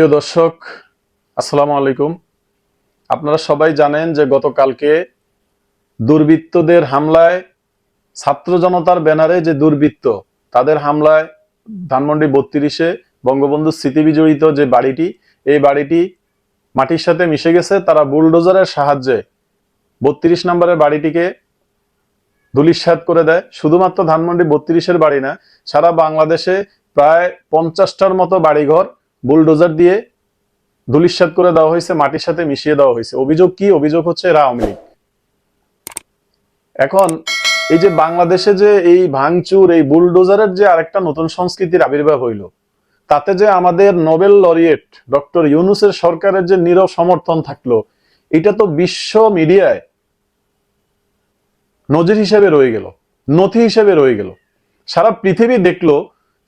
প্রিয় দর্শক, আসসালামু আলাইকুম। আপনারা সবাই জানেন যে গতকালকে দুর্বৃত্তদের হামলায় ছাত্র জনতার ব্যানারে যে দুর্বৃত্ত, তাদের হামলায় ধানমন্ডি বত্রিশে বঙ্গবন্ধু স্মৃতি বিজড়িত যে বাড়িটি, এই বাড়িটি মাটির সাথে মিশে গেছে। তারা বুলডোজারের সাহায্যে বত্রিশ নম্বরের বাড়িটিকে ধুলিস্বাদ করে দেয়। শুধুমাত্র ধানমন্ডি বত্রিশের বাড়ি না, সারা বাংলাদেশে প্রায় পঞ্চাশটার মতো বাড়িঘর বুলডোজার দিয়ে ধুলিস্বাদ করে দেওয়া হয়েছে, মাটির সাথে মিশিয়ে দেওয়া হয়েছে। অভিযোগ কি? অভিযোগ হচ্ছে এরা আওয়ামী এখন এই যে বাংলাদেশে যে এই ভাঙচুর, এই বুলডোজারের যে আরেকটা নতুন সংস্কৃতির আবির্ভাব হইল, তাতে যে আমাদের নোবেল লরিয়েট ডক্টর ইউনুসের সরকারের যে নীরব সমর্থন থাকল, এটা তো বিশ্ব মিডিয়ায় নজির হিসেবে রয়ে গেল, নথি হিসেবে রয়ে গেল। সারা পৃথিবী দেখল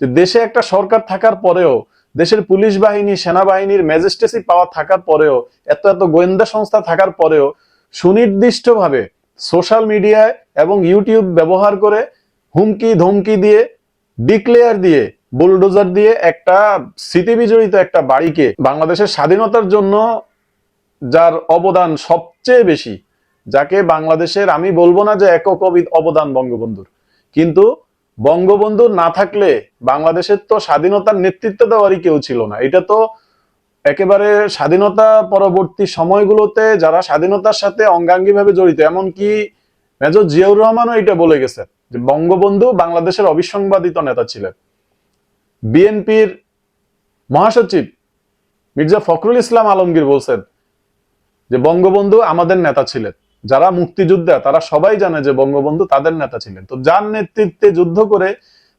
যে দেশে একটা সরকার থাকার পরেও দেশের পুলিশ বাহিনী, সেনাবাহিনীর ম্যাজিস্ট্রেসি পাওয়ার থাকার পরেও, এত এত গোয়েন্দা সংস্থা থাকার পরেও সুনির্দিষ্টভাবে সোশ্যাল মিডিয়ায় এবং ইউটিউব ব্যবহার করে হুমকি, ধমকি দিয়ে, ডিক্লেয়ার দিয়ে, বুলডোজার দিয়ে একটা স্মৃতি বিজড়িত একটা বাড়িকে বাংলাদেশের স্বাধীনতার জন্য যার অবদান সবচেয়ে বেশি, যাকে বাংলাদেশের, আমি বলব না যে একক অবদান বঙ্গবন্ধুর, কিন্তু বঙ্গবন্ধু না থাকলে বাংলাদেশের তো স্বাধীনতার নেতৃত্ব দেওয়ারই কেউ ছিল না। এটা তো একেবারে স্বাধীনতা পরবর্তী সময়গুলোতে যারা স্বাধীনতার সাথে অঙ্গাঙ্গিভাবে জড়িত, এমনকি মেজর জিয়াউর রহমানও এটা বলে গেছেন যে বঙ্গবন্ধু বাংলাদেশের অবিসংবাদিত নেতা ছিলেন। বিএনপির মহাসচিব মির্জা ফখরুল ইসলাম আলমগীর বলছেন যে বঙ্গবন্ধু আমাদের নেতা ছিলেন। যারা মুক্তিযোদ্ধা, তারা সবাই জানে যে বঙ্গবন্ধু তাদের নেতা ছিলেন। তো যার নেতৃত্বে যুদ্ধ করে,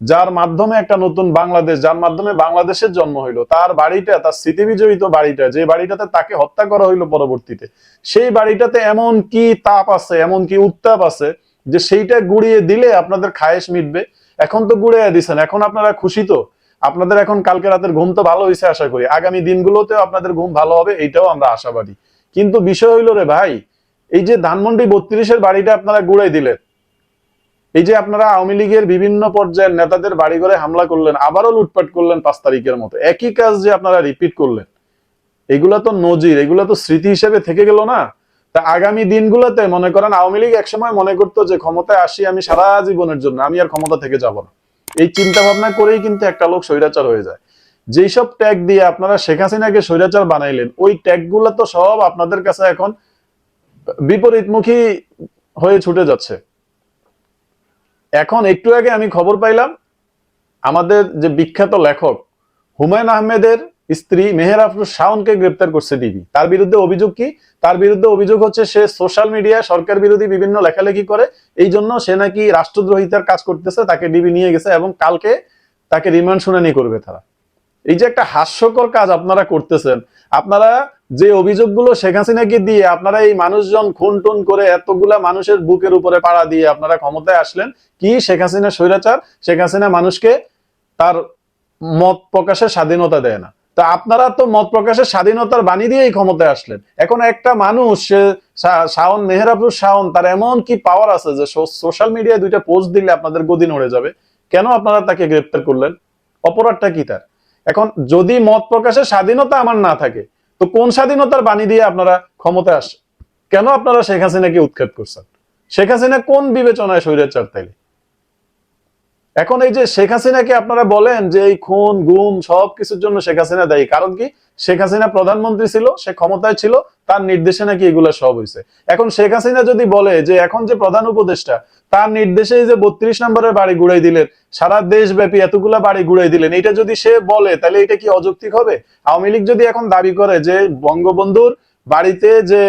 যার মাধ্যমে একটা নতুন বাংলাদেশ, যার মাধ্যমে বাংলাদেশের জন্ম হইল, তার বাড়িটা, তার স্মৃতি বিজড়িত বাড়িটা, যে বাড়িটাতে তাকে হত্যা করা হইল পরবর্তীতে, সেই বাড়িটাতে এমন কি তাপ আছে, এমন কি উত্তাপ আছে, যে সেইটা গুড়িয়ে দিলে আপনাদের খায়েশ মিটবে। এখন তো গুড়িয়ে দিছেন, এখন আপনারা খুশি তো। আপনাদের এখন কালকে রাতের ঘুম তো ভালো হয়েছে আশা করি। আগামী দিনগুলোতেও আপনাদের ঘুম ভালো হবে, এইটাও আমরা আশাবাদী। কিন্তু বিষয় হইল রে ভাই এই যে ধানমন্ডি বত্রিশের বাড়িটা আপনারা গুড়াই দিলেন। এই যে আপনারা আওয়ামী লীগের বিভিন্ন পর্যায়ের নেতাদের বাড়ি ঘরে হামলা করলেন, আবারও লুটপাট করলেন পাঁচ তারিখের মতো। একই কাজ যে আপনারা রিপিট করলেন। এগুলা তো নজির, এগুলা তো স্মৃতি হিসেবে থেকে গেল না। তা আগামী দিনগুলোতে মনে করেন আওয়ামী লীগ একসময় মনে করতো যে ক্ষমতায় আসি আমি সারা জীবনের জন্য, আমি আর ক্ষমতা থেকে যাব না। এই চিন্তা ভাবনা করেই কিন্তু একটা লোক স্বৈরাচার হয়ে যায়। যেই সব ট্যাগ দিয়ে আপনারা শেখ হাসিনাকে স্বৈরাচার বানাইলেন, ওই ট্যাগগুলো তো সব আপনাদের কাছে এখন বিপরীতমুখী হয়ে ছুটে যাচ্ছে। এখন একটু আগে আমি খবর পাইলাম, আমাদের যে বিখ্যাত লেখক হুমায়ুন আহমেদের স্ত্রী মেহের আফরুজ শাওনকে গ্রেপ্তার করছে ডিবি। তার বিরুদ্ধে অভিযোগ কি? তার বিরুদ্ধে অভিযোগ হচ্ছে সে সোশ্যাল মিডিয়ায় সরকার বিরোধী বিভিন্ন লেখালেখি করে, এই জন্য সে নাকি রাষ্ট্রদ্রোহিতার কাজ করতেছে, তাকে ডিবি নিয়ে গেছে এবং কালকে তাকে রিমান্ড শুনানি করবে তারা। এই যে একটা হাস্যকর কাজ আপনারা করতেছেন, আপনারা যে অভিযোগগুলো শেখ হাসিনাকে দিয়ে আপনারা এই মানুষজন খুন টুন করে এতগুলা মানুষের বুকের উপরে পাড়া দিয়ে আপনারা ক্ষমতায় আসলেন, কি শেখ হাসিনা স্বৈরাচার? শেখ হাসিনা মানুষকে তার মত প্রকাশের স্বাধীনতা দেয় না। তা আপনারা তো মত প্রকাশের স্বাধীনতার বাণী দিয়েই ক্ষমতায় আসলেন। এখন একটা মানুষ শাওন মেহরাবুর শাওন, তার এমন কি পাওয়ার আছে যে সোশ্যাল মিডিয়ায় দুইটা পোস্ট দিলে আপনাদের গদি নড়ে যাবে? কেন আপনারা তাকে গ্রেপ্তার করলেন? অপরাধটা কি তার? এখন যদি মত প্রকাশের স্বাধীনতা আমার না থাকে তো কোন স্বাধীনতার বাণী দিয়ে আপনারা ক্ষমতায় আসেন কেন আপনারা শেখ হাসিনাকে উৎখাত করছেন? শেখ হাসিনা কোন বিবেচনায় স্বৈরাচার তাইলে এখন এই যে শেখ হাসিনাকে আপনারা বলেন যে এই খুন, গুম সব কিছুর জন্য শেখ হাসিনা দায়ী, কারণ কি? শেখ হাসিনা প্রধানমন্ত্রী ছিল, সে ক্ষমতায় ছিল তার নির্দেশে নাকি এগুলা সব হয়েছে এখন শেখ হাসিনা যদি বলে যে এখন যে প্রধান উপদেষ্টা, তার নির্দেশে যে বত্রিশ নম্বরের বাড়ি গুড়াই দিলেন, সারা দেশব্যাপী এতগুলা বাড়ি গুড়াই দিলেন এটা যদি সে বলে, তাহলে এটা কি অযৌক্তিক হবে? আওয়ামী লীগ যদি এখন দাবি করে যে বঙ্গবন্ধুর বাড়িতে যে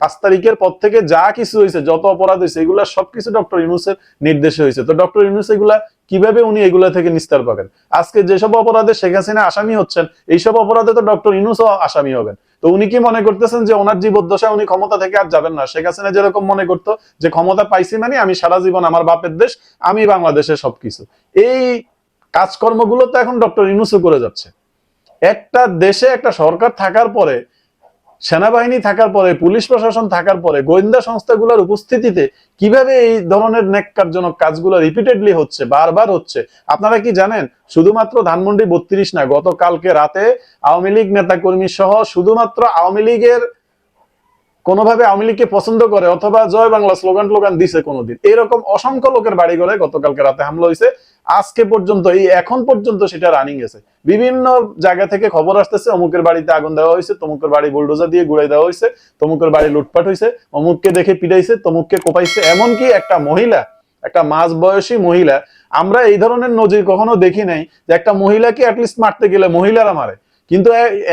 পাঁচ তারিখের পর থেকে যা কিছু হয়েছে, যত অপরাধ হয়েছে, এগুলা সবকিছু ডক্টর ইউনুসের নির্দেশে হয়েছে। তো ডক্টর ইউনুস এগুলা কীভাবে উনি এগুলা থেকে নিস্তার পাবেন? আজকে যেসব অপরাধে শেখ হাসিনা আসামি হচ্ছেন, এইসব অপরাধে তো ডক্টর ইউনুসও আসামি হবেন। তো উনি কি মনে করতেছেন যে ওনার জীবদ্দশায় উনি ক্ষমতা থেকে আর যাবেন না? শেখ হাসিনা যেরকম মনে করতো যে ক্ষমতা পাইছি মানে আমি সারা জীবন আমার বাপের দেশ, আমি বাংলাদেশের সবকিছু। এই কাজকর্মগুলো তো এখন ডক্টর ইউনুসও করে যাচ্ছে। একটা দেশে একটা সরকার থাকার পরে সেনাবাহিনী থাকার পরে, পুলিশ প্রশাসন থাকার পরে, গোয়েন্দা সংস্থাগুলোর উপস্থিতিতে কীভাবে এই ধরনের ন্যাক্কারজনক কাজগুলো রিপিটেডলি হচ্ছে, বারবার হচ্ছে? আপনারা কি জানেন? শুধুমাত্র ধানমন্ডি বত্রিশ না, গতকালকে রাতে আওয়ামী লীগ নেতাকর্মী সহ শুধুমাত্র আওয়ামী লীগের কোনোভাবে আওয়ামী লীগকে পছন্দ করে অথবা জয় বাংলা স্লোগান টোগান দিছে কোনোদিন। এরকম অসংখ্য লোকের বাড়ি ঘরে গতকালকে রাতে হামলা হয়েছে আজকে পর্যন্ত, এই এখন পর্যন্ত সেটা রানিং গেছে বিভিন্ন জায়গা থেকে খবর আসতেছে, অমুকের বাড়িতে আগুন দেওয়া হয়েছে তমুকের বাড়ি বুলডোজার দিয়ে গুড়াই দেওয়া হয়েছে তমুকের বাড়ি লুটপাট হয়েছে অমুককে দেখে পিটাইছে, তমুককে কোপাইছে। এমনকি একটা মহিলা, একটা মাঝ বয়সী মহিলা, আমরা এই ধরনের নজির কখনো দেখি নাই যে একটা মহিলাকে অ্যাটলিস্ট মারতে গেলে মহিলারা মারে। কিন্তু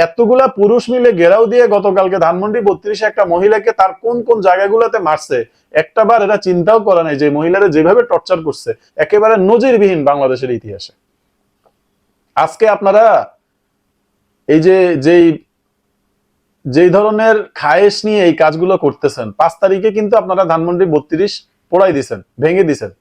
এতগুলা পুরুষ মিলে ঘেরাও দিয়ে গতকালকে ধানমন্ডি বত্রিশে একটা মহিলাকে তার কোন কোন জায়গাগুলোতে মারছে একটা বার এরা চিন্তাও করে নাই যে মহিলারা যেভাবে টর্চার করছে, একেবারে নজিরবিহীন বাংলাদেশের ইতিহাসে। আজকে আপনারা এই যে, যেই যেই ধরনের খায়েশ নিয়ে এই কাজগুলো করতেছেন, পাঁচ তারিখে কিন্তু আপনারা ধানমন্ডি বত্রিশ পোড়াই দিছেন, ভেঙে দিছেন।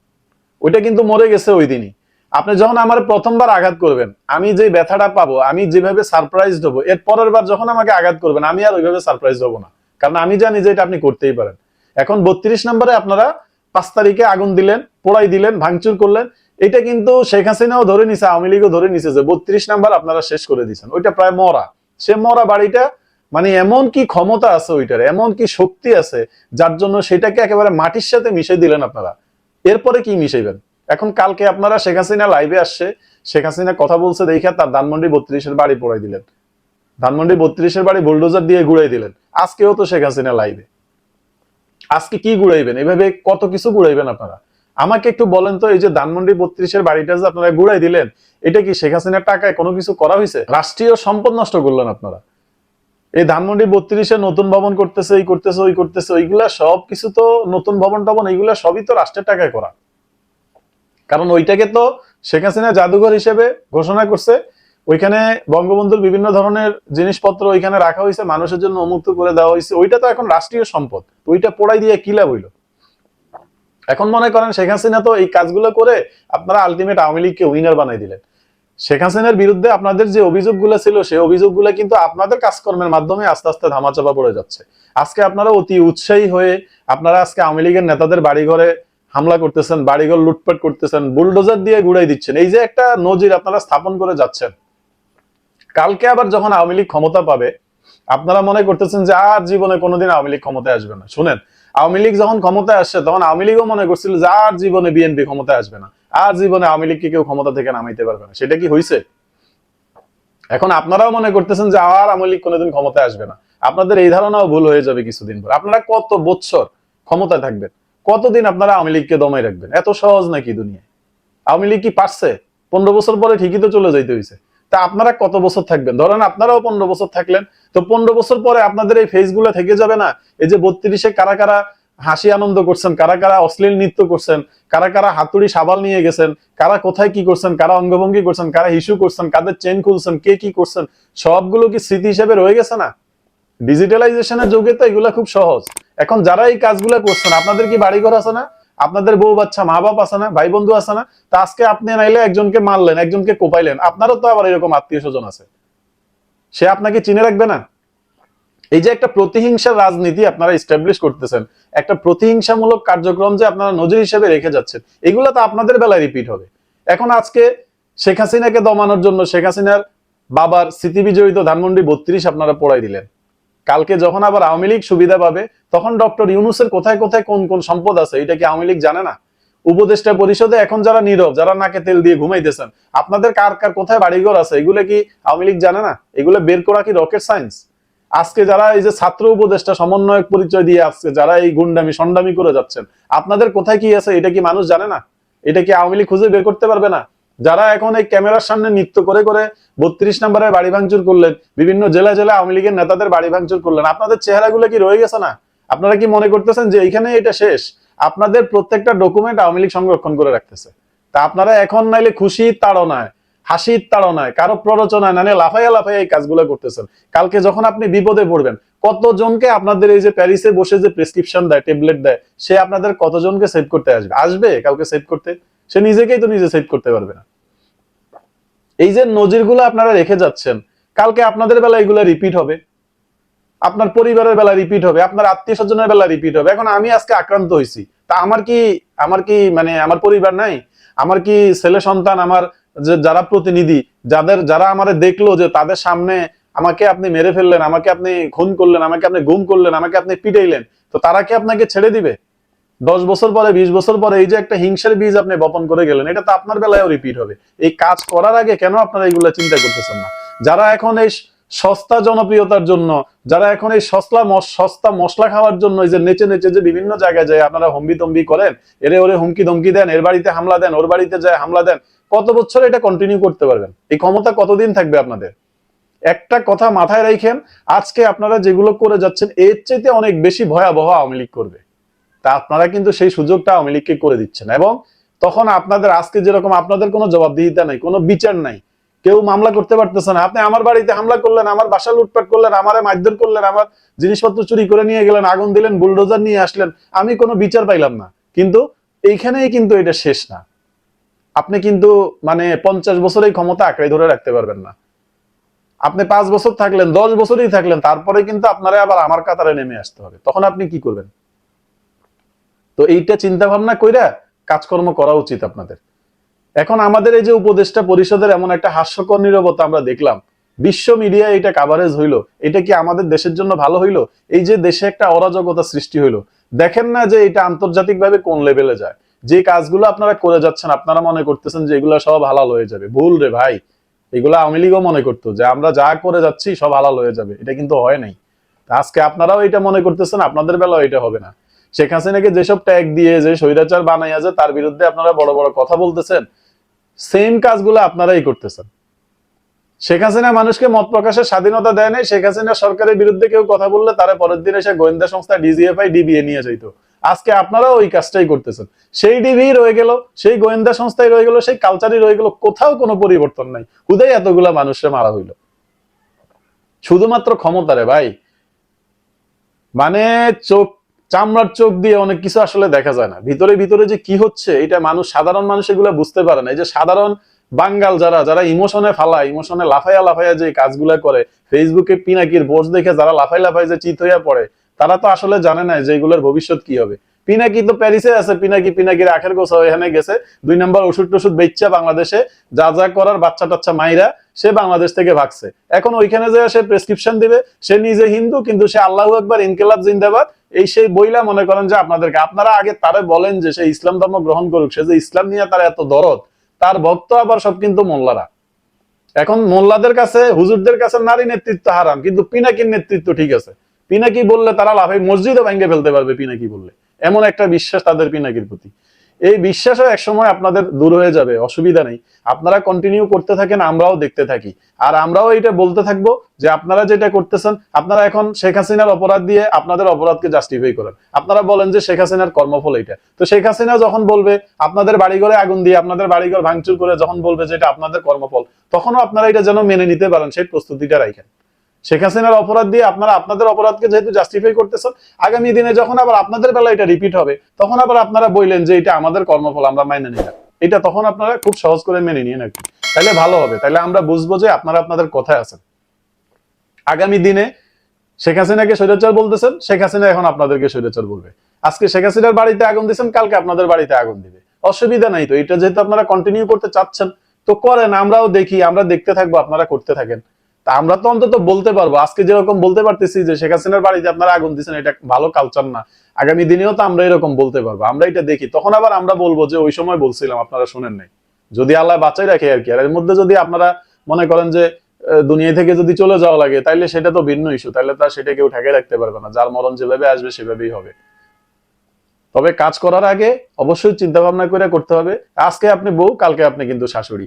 ওইটা কিন্তু মরে গেছে ওই দিনই। আপনি যখন আমার প্রথমবার আঘাত করবেন, আমি যে ব্যথাটা পাবো, আমি যেভাবে সারপ্রাইজ হব, এর পরের বার যখন আমাকে আঘাত করবেন, আমি আর ওইভাবে সারপ্রাইজ হব না। কারণ আমি জানি যে এটা আপনি করতেই পারেন। এখন বত্রিশ নম্বরে আপনারা পাঁচ তারিখে আগুন দিলেন, পোড়াই দিলেন, ভাঙচুর করলেন, এটা কিন্তু শেখ হাসিনাও ধরে নিছে, আওয়ামী লীগও ধরে নিছে যে বত্রিশ নাম্বার আপনারা শেষ করে দিয়েছেন। ওইটা প্রায় মরা। সে মরা বাড়িটা মানে এমন কি ক্ষমতা আছে ওইটার, এমন কি শক্তি আছে, যার জন্য সেটাকে একেবারে মাটির সাথে মিশে দিলেন আপনারা। এরপরে কি মিশাইবেন? এখন কালকে আপনারা শেখ হাসিনা লাইভে আসছে, শেখ হাসিনা কথা বলছে দেখে তার ধানমন্ডি বত্রিশের বাড়ি পোড়াই দিলেন। ধানমন্ডি বত্রিশের বাড়ি বুলডোজার দিয়ে ঘুরাই দিলেন। আজকেও তো শেখ হাসিনা লাইভে আজকে কি গুড়াইবেন এভাবে কত কিছু গুড়াইবেন আপনারা? আমাকে একটু বলেন তো, এই যে ধানমন্ডি বত্রিশের বাড়িটা যে আপনারা গুড়াই দিলেন, এটা কি শেখ হাসিনার টাকায় কোনো কিছু করা হয়েছে? রাষ্ট্রীয় সম্পদ নষ্ট করলেন আপনারা। এই ধানমন্ডি বত্রিশে নতুন ভবন করতেছে, এই করতেছে, ওই করতেছে, ওইগুলা সব কিছু তো নতুন ভবন টবন, এইগুলা সবই তো রাষ্ট্রের টাকায় করা। কারণ ওইটাকে তো শেখ হাসিনা জাদুঘর হিসেবে ঘোষণা করছে। ওইখানে বঙ্গবন্ধুর বিভিন্ন ধরনের জিনিসপত্র ওইখানে রাখা হয়েছে, মানুষের জন্য উন্মুক্ত করে দেওয়া হয়েছে। ওইটা তো এখন রাষ্ট্রীয় সম্পদ। ওইটা পোড়াই দিয়ে কি লাভ হইল? এখন মনে করেন শেখ হাসিনা তো এই কাজগুলো করে আপনারা আলটিমেট আওয়ামী লীগকে উইনার বানাই দিলেন। শেখ হাসিনার বিরুদ্ধে আপনাদের যে অভিযোগগুলো ছিল, সেই অভিযোগগুলো কিন্তু আপনাদের কাজকর্মের মাধ্যমে আস্তে আস্তে ধামাচাপা পড়ে যাচ্ছে। আজকে আপনারা অতি উৎসাহী হয়ে আপনারা আজকে আওয়ামী লীগের নেতাদের বাড়িঘরে হামলা করতেছেন, বাড়িঘর লুটপাট করতেছেন, বুলডোজার দিয়ে গুড়াই দিচ্ছেন। এই যে একটা নজির আপনারা স্থাপন করে যাচ্ছেন। কালকে আবার যখন আওয়ামী লীগ ক্ষমতা পাবে, আপনারা মনে করতেছেন যে আর জীবনে কোনোদিন আওয়ামী লীগ ক্ষমতায় আসবে না। শুনেন, আওয়ামী লীগ যখন ক্ষমতায় আসছে, তখন আওয়ামী লীগও মনে করছিল যে আর জীবনে বিএনপি ক্ষমতায় আসবে না। আর জীবনে আওয়ামী লীগকে কেউ ক্ষমতা থেকে নামাইতে পারবে না। সেটা কি হয়েছে এখন আপনারাও মনে করতেছেন যে আর আওয়ামী লীগ কোনোদিন ক্ষমতায় আসবে না। আপনাদের এই ধারণাও ভুল হয়ে যাবে কিছুদিন পর। আপনারা কত বছর ক্ষমতায় থাকবেন? কতদিন আপনারা আওয়ামী লীগকে দমাই রাখবেন? এত সহজ নাকি দুনিয়ায় আওয়ামী লীগ কি পারছে? পনেরো বছর পরে ঠিকই তো চলে যাইতে হয়েছে তা আপনারা কত বছর থাকবেন? ধরেন আপনারাও পনেরো বছর থাকলেন, তো পনেরো বছর পরে আপনাদের এই ফেসগুলো থেকে যাবে না? এই যে বত্রিশে কারা কারা হাসি আনন্দ করছেন, কারা কারা অশ্লীল নৃত্য করছেন, কারা কারা হাতুড়ি সাবাল নিয়ে গেছেন, কারা কোথায় কি করছেন, কারা অঙ্গভঙ্গি করছেন, কারা হিসু করছেন, কাদের চেন খুলছেন, কে কি করছেন, সবগুলো কি স্মৃতি হিসেবে রয়ে গেছে না? ডিজিটালাইজেশনের যুগে তো এগুলা খুব সহজ। এখন যারা এই কাজগুলো করছেন, আপনাদের কি বাড়িঘর আছে না? আপনাদের বউ বাচ্চা, মা বাপ আছে না? ভাই বন্ধু আছে না? তা আজকে আপনি নাইলে একজনকে মারলেন, একজনকে কোপাইলেন। আপনারও তো আবার এরকম আত্মীয় স্বজন আছে। সে আপনাকে চিনে রাখবে না? এই যে একটা প্রতিহিংসার রাজনীতি আপনারা ইস্টাবলিশ করতেছেন, একটা প্রতিহিংসামূলক কার্যক্রম যে আপনারা নজির হিসেবে রেখে যাচ্ছেন, এগুলো তো আপনাদের বেলায় রিপিট হবে। এখন আজকে শেখ হাসিনাকে দমানোর জন্য শেখ হাসিনার বাবার স্মৃতি বিজড়িত ধানমন্ডি বত্রিশ আপনারা পড়াই দিলেন। কালকে যখন আবার আওয়ামী লীগ সুবিধা পাবে, তখন ডক্টর ইউনুসের কোথায় কোথায় কোন কোন সম্পদ আছে, এটা কি আওয়ামী লীগ জানে না? উপদেষ্টা পরিষদে এখন যারা নীরব, যারা নাকে তেল দিয়ে ঘুমাইতেছেন, আপনাদের কার কার কোথায় বাড়িঘর আছে, এগুলো কি আওয়ামী লীগ জানে না? এগুলো বের করা কি রকেট সায়েন্স আজকে যারা এই যে ছাত্র উপদেষ্টা, সমন্বয়ক পরিচয় দিয়ে আসছে যারা এই গুন্ডামি, সন্ডামি করে যাচ্ছেন, আপনাদের কোথায় কি আছে, এটা কি মানুষ জানে না? এটা কি আওয়ামী লীগ খুঁজে বের করতে পারবে না? যারা এখন এই ক্যামেরার সামনে নৃত্য করে করে বত্রিশ নম্বরের বাড়ি ভাঙচুর করলেন, বিভিন্ন জেলা জেলা আওয়ামী লীগের নেতাদের বাড়ি ভাঙচুর করলেন, আপনাদের চেহারাগুলো কি রয়ে গেছে না? আপনারা কি মনে করতেছেন যে এইখানে এটা শেষ? আপনাদের প্রত্যেকটা ডকুমেন্ট আওয়ামী লীগ সংরক্ষণ করে রাখতেছে। তা আপনারা এখন নাইলে খুশি তাড়নায়, হাসির তাড়নায়, কারও প্ররোচনায় নাইলে লাফাইয়া লাফাইয়া এই কাজগুলো করতেছেন। কালকে যখন আপনি বিপদে পড়বেন, কতজনকে আপনাদের এই যে প্যারিসে বসে যে প্রেসক্রিপশন দেয় ট্যাবলেট দেয়, সে আপনাদের কতজনকে সেভ করতে আসবে? আসবে কাউকে সেভ করতে? সে নিজেকেই তো নিজে সেভ করতে পারবে না। এই যে নজিরগুলো আপনারা রেখে যাচ্ছেন, কালকে আপনাদের বেলা এগুলো রিপিট হবে। আপনার পরিবারের বেলা রিপিট হবে, আপনার আত্মীয় স্বজনের বেলা রিপিট হবে। এখন আমি আজকে আক্রান্ত হয়েছি তা আমার কি আমার কি মানে আমার পরিবার নাই? আমার কি ছেলে সন্তান, আমার যে যারা প্রতিনিধি, যাদের, যারা আমার দেখল যে তাদের সামনে আমাকে আপনি মেরে ফেললেন, আমাকে আপনি খুন করলেন, আমাকে আপনি গুম করলেন, আমাকে আপনি পিটাইলেন, তো তারা কি আপনাকে ছেড়ে দিবে? দশ বছর পরে, বিশ বছর পরে এই যে একটা হিংসার বীজ আপনি বপন করে গেলেন, এটা তো আপনার বেলায়ও রিপিট হবে। এই কাজ করার আগে কেন আপনারা এইগুলো চিন্তা করতেছেন না? যারা এখন এই সস্তা জনপ্রিয়তার জন্য, যারা এখন এই সস্তা সস্তা মশলা খাওয়ার জন্য যে নেচে নেচে যে বিভিন্ন জায়গায় যায়, আপনারা হম্বি তম্বি করেন, এরে ওরে হুমকি ধমকি দেন, এর বাড়িতে হামলা দেন, ওর বাড়িতে যায় হামলা দেন, কত বছর এটা কন্টিনিউ করতে পারবেন? এই ক্ষমতা কতদিন থাকবে আপনাদের? একটা কথা মাথায় রাখেন আজকে আপনারা যেগুলো করে যাচ্ছেন, এর চাইতে অনেক বেশি ভয়াবহ আওয়ামী লীগ করবে। তা আপনারা কিন্তু সেই সুযোগটা আওয়ামী লীগকে করে দিচ্ছেন। এবং তখন আপনাদের আজকে যেরকম আপনাদের কোনো জবাবদিহিতা নাই, কোনো বিচার নাই, কেউ মামলা করতে পারতেছে না। আপনি আমার বাড়িতে হামলা করলেন, আমার বাসা লুটপাট করলেন, আমারে মারধর করলেন, আমার জিনিসপত্র চুরি করে নিয়ে গেলেন, আগুন দিলেন, বুলডোজার নিয়ে আসলেন, আমি কোনো বিচার পাইলাম না। কিন্তু এইখানেই কিন্তু এটা শেষ না। আপনি কিন্তু মানে পঞ্চাশ বছর এই ক্ষমতা আঁকড়ে ধরে রাখতে পারবেন না। আপনি পাঁচ বছর থাকলেন, দশ বছরই থাকলেন, তারপরে কিন্তু আপনারা আবার আমার কাতারে নেমে আসতে হবে। তখন আপনি কি করবেন? তো এইটা চিন্তা ভাবনা কইরা কাজকর্ম করা উচিত আপনাদের। এখন আমাদের এই যে উপদেষ্টা পরিষদের এমন একটা হাস্যকর নিরবতা আমরা দেখলাম, বিশ্ব মিডিয়া এটা কাভারেজ হইল, এটা কি আমাদের দেশের জন্য ভালো হইল? এই যে দেশে একটা অরাজকতা সৃষ্টি হইল, দেখেন না যে এটা আন্তর্জাতিকভাবে কোন লেভেলে যায়? যে কাজগুলো আপনারা করে যাচ্ছেন, আপনারা মনে করতেছেন যে এগুলো সব হালাল হয়ে যাবে। ভুল রে ভাই, এগুলো আওয়ামী লীগও মনে করতো যে আমরা যা করে যাচ্ছি সব হালাল হয়ে যাবে, এটা কিন্তু হয় নাই। আজকে আপনারাও এটা মনে করতেছেন, আপনাদের বেলাও এটা হবে না। শেখ হাসিনাকে যেসব ট্যাগ দিয়ে, যে স্বৈরাচার বানাইয়া যে তার বিরুদ্ধে আপনারা বড় বড় কথা বলতেছেন সেম কাজগুলো আপনারাই করতেছেন। শেখ হাসিনা মানুষকে মত প্রকাশের স্বাধীনতা দেয় নাই, শেখ হাসিনা সরকারের বিরুদ্ধে কেউ কথা বললে তারা পরের দিন এসে গোয়েন্দা সংস্থা ডিজিএফআই ডিবিএ নিয়ে যাইতো। আজকে আপনারা ওই কাজটাই করতেছেন। সেই ডিবি রয়ে গেল, সেই গোয়েন্দা সংস্থায় রয়ে গেল, সেই কালচারই রয়ে গেল, কোথাও কোনো পরিবর্তন নাই। হুদাই এতগুলা মানুষে মারা হইল। শুধুমাত্র ক্ষমতা রে ভাই। মানে চোখ চামড়ার চোখ দিয়ে অনেক কিছু আসলে দেখা যায় না। ভিতরে ভিতরে যে কি হচ্ছে, এটা মানুষ, সাধারণ মানুষ এগুলো বুঝতে পারে না। এই যে সাধারণ বাঙ্গাল যারা যারা ইমোশনে ফালায়, ইমোশনে লাফাইয়া লাফাইয়া যে কাজগুলা করে, ফেসবুকে পিনাকির বোর্ড দেখে যারা লাফাই লাফাই যে চিত হইয়া পড়ে, তারা তো আসলে জানে না যে এগুলোর ভবিষ্যৎ কি হবে। পিনাকি তো প্যারিসে আছে, পিনাকি পিনাকির আখের গোছা এখানে গেছে। দুই নম্বর ওষুধ টষুধ বেচ্চা বাংলাদেশে, যা যা করার বাচ্চা টাচ্চা মাইরা সে বাংলাদেশ থেকে ভাগছে। এখন ওইখানে যে সে প্রেসক্রিপশন দিবে, সে নিজে হিন্দু, কিন্তু সে আল্লাহ একবার ইনকেলাব, জিন্দাবাদ, এই সেই বইলা মনে করেন যে আপনাদেরকে। আপনারা আগে তারে বলেন যে সে ইসলাম ধর্ম গ্রহণ করুক, সে যে ইসলাম নিয়ে তার এত দরদ, তার ভক্ত আবার সব কিন্তু মোল্লারা। এখন মোল্লাদের কাছে, হুজুরদের কাছে নারী নেতৃত্ব হারাম, কিন্তু পিনাকির নেতৃত্ব ঠিক আছে। পিনাকি বললে তারা লাভে মসজিদও ভেঙে ফেলতে পারবে পিনাকি বললে। এমন একটা বিশ্বাস তাদের পিনাকির প্রতি। এই বিশ্বাসও একসময় আপনাদের দূর হয়ে যাবে, অসুবিধা নেই। আপনারা কন্টিনিউ করতে থাকেন, আমরাও দেখতে থাকি। আর আমরাও এটা বলতে থাকব যে আপনারা যেটা করতেছেন, আপনারা এখন শেখ হাসিনার অপরাধ দিয়ে আপনাদের অপরাধকে জাস্টিফাই করেন। আপনারা বলেন যে শেখ হাসিনার কর্মফল এটা তো শেখ হাসিনা যখন বলবে, আপনাদের বাড়িঘরে আগুন দিয়ে আপনাদের বাড়িঘর ভাঙচুর করে যখন বলবে যে এটা আপনাদের কর্মফল, তখনও আপনারা এটা যেন মেনে নিতে পারেন সেই প্রস্তুতিটা রাখেন শেখ হাসিনার অপরাধ দিয়ে আপনারা আপনাদের অপরাধকে যেহেতু জাস্টিফাই করতেছেন, আগামী দিনে যখন আবার আপনাদের বেলা এটা রিপিট হবে, তখন আবার আপনারা বললেন যে এটা আমাদের কর্মফল, আমরা মাইনে নিলাম এটা তখন আপনারা খুব সহজ করে মেনে নিয়ে আর কি। তাহলে ভালো হবে। তাহলে আমরা বুঝব যে আপনারা আপনাদের কথায় আছেন। আগামী দিনে শেখ হাসিনাকে স্বৈরাচার বলতেছেন, শেখ হাসিনা এখন আপনাদেরকে স্বৈরাচার বলবে। আজকে শেখ হাসিনার বাড়িতে আগুন দিচ্ছেন কালকে আপনাদের বাড়িতে আগুন দিবে। অসুবিধা নাই তো, এটা যেহেতু আপনারা কন্টিনিউ করতে চাচ্ছেন, তো করেন, আমরাও দেখি, আমরা দেখতে থাকব, আপনারা করতে থাকেন। তা আমরা তো অন্তত বলতে পারব। আজকে যেরকম বলতে পারতেছি যে শেখ হাসিনার বাড়িতে আপনারা আগুন দিচ্ছেন এটা ভালো কালচার না। আগামী দিনেও তো আমরা এরকম বলতে পারব। আমরা এটা দেখি। তখন আবার আমরা বলব যে ওই সময় বলছিলাম, আপনারা শুনেন নাই। যদি আল্লাহ বাঁচাই রাখে আর কি। আর এর মধ্যে যদি আপনারা মনে করেন যে দুনিয়া থেকে যদি চলে যাওয়া লাগে, তাইলে সেটা তো ভিন্ন ইস্যু তাহলে তার সেটা কেউ ঠেকে রাখতে পারবে না। যার মরণ যেভাবে আসবে, সেভাবেই হবে। তবে কাজ করার আগে অবশ্যই চিন্তা ভাবনা করে করতে হবে। আজকে আপনি বউ, কালকে আপনি কিন্তু শাশুড়ি।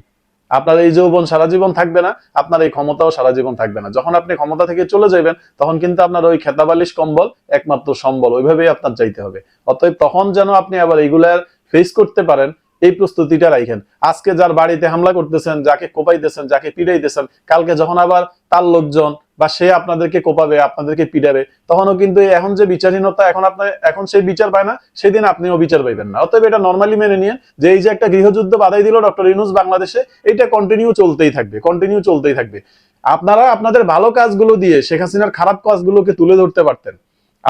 আপনার এই যৌবন সারা জীবন থাকবে না, আপনার এই ক্ষমতাও সারা জীবন থাকবে না। যখন আপনি ক্ষমতা থেকে চলে যাবেন তখন কিন্তু আপনার ওই খেতাবালিশ কম্বল একমাত্র সম্বল, ওইভাবেই আপনার চাইতে হবে। অতএব তখন যেন আপনি আবার এইগুলার ফেস করতে পারেন এই প্রস্তুতিটা রাখেন আজকে যার বাড়িতে হামলা করতেছেন, যাকে কোপাইতেছেন, যাকে পিড়াইতেছেন, কালকে যখন আবার তার লোকজন বা সে আপনাদেরকে কোপাবে, আপনাদেরকে পিড়াবে তখনও কিন্তু এখন যে বিচারহীনতা, এখন আপনার এখন সেই বিচার পায় না, সেদিন আপনিও বিচার পাইবেন না। অতএব এটা নর্মালি মেনে নিয়ে যে এই যে একটা গৃহযুদ্ধ বাধাই দিল ডক্টর ইনুস বাংলাদেশে এটা কন্টিনিউ চলতেই থাকবে কন্টিনিউ চলতেই থাকবে। আপনারা আপনাদের ভালো কাজগুলো দিয়ে শেখ হাসিনার খারাপ কাজগুলোকে তুলে ধরতে পারতেন।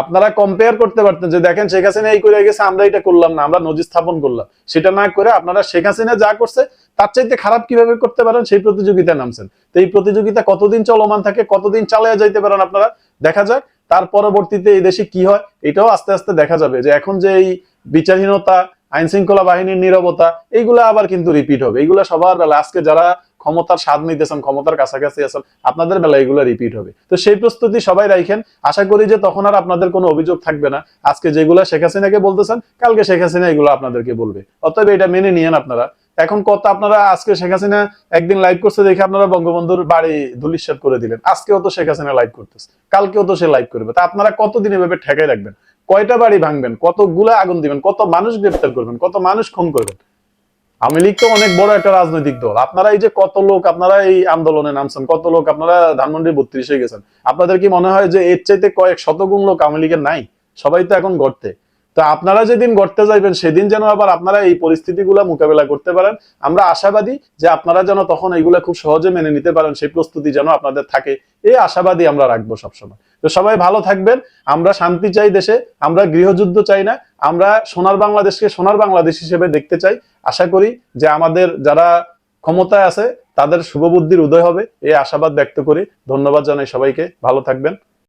আপনারা কম্পেয়ার করতে পারতেন যে দেখেন শেখ হাসিনা এই করে গেছে, আমরা এটা করলাম না, আমরা নজির স্থাপন করলাম। সেটা না করে আপনারা শেখ হাসিনা যা করছে, তার চাইতে খারাপ কীভাবে করতে পারেন সেই প্রতিযোগিতায় নামছেন। তো এই প্রতিযোগিতা কতদিন চলমান থাকে, কতদিন চালিয়ে যাইতে পারেন আপনারা, দেখা যাক। তার পরবর্তীতে এই দেশে কি হয়, এটাও আস্তে আস্তে দেখা যাবে যে এখন যে এই বিচারহীনতা আইন শৃঙ্খলা বাহিনীর নীরবতা, এইগুলা আবার কিন্তু রিপিট হবে। এইগুলা সবার বেলা। আজকে যারা ক্ষমতার স্বাদ নিতেছেন, ক্ষমতার কাছাকাছি আছেন, আপনাদের বেলা এগুলো রিপিট হবে। তো সেই প্রস্তুতি সবাই রাখেন আশা করি যে তখন আর আপনাদের কোনো অভিযোগ থাকবে না। আজকে যেগুলা শেখ হাসিনাকে বলতেছেন, কালকে শেখ হাসিনা এগুলো আপনাদেরকে বলবে। অতএব এটা মেনে নিয়েন আপনারা। এখন কত আপনারা আজকে শেখ হাসিনা একদিন লাইভ করছে দেখে আপনারা বঙ্গবন্ধুর বাড়ি ধুলিশ্বাত করে দিলেন। আজকেও তো শেখ হাসিনা লাইভ করতেছে। কালকেও তো সে লাইভ করবে। তা আপনারা কতদিন এভাবে ঠেকাই রাখবেন? কয়টা বাড়ি ভাঙবেন? কতগুলা আগুন দিবেন? কত মানুষ গ্রেফতার করবেন? কত মানুষ খুন করবেন? আওয়ামী লীগ তো অনেক বড় একটা রাজনৈতিক দল। আপনারা এই যে কত লোক, আপনারা এই আন্দোলনে নামছেন, কত লোক আপনারা ধানমন্ডির বত্রিশে গেছেন, আপনাদের কি মনে হয় যে এর চাইতে কয়েক শতগুণ লোক আওয়ামী লীগের নাই? সবাই তো এখন গড়তে তো আপনারা যেদিন গড়তে যাইবেন, সেদিন যেন আবার আপনারা এই পরিস্থিতিগুলো মোকাবেলা করতে পারেন। আমরা আশাবাদী যে আপনারা যেন তখন এইগুলা খুব সহজে মেনে নিতে পারেন, সেই প্রস্তুতি যেন আপনাদের থাকে। এই আশাবাদী আমরা রাখব সবসময়। তো সবাই ভালো থাকবেন। আমরা শান্তি চাই দেশে, আমরা গৃহযুদ্ধ চাই না। আমরা সোনার বাংলাদেশকে সোনার বাংলাদেশ হিসেবে দেখতে চাই। আশা করি যে আমাদের যারা ক্ষমতায় আছে, তাদের শুভবুদ্ধির উদয় হবে। এই আশাবাদ ব্যক্ত করি। ধন্যবাদ জানাই সবাইকে। ভালো থাকবেন।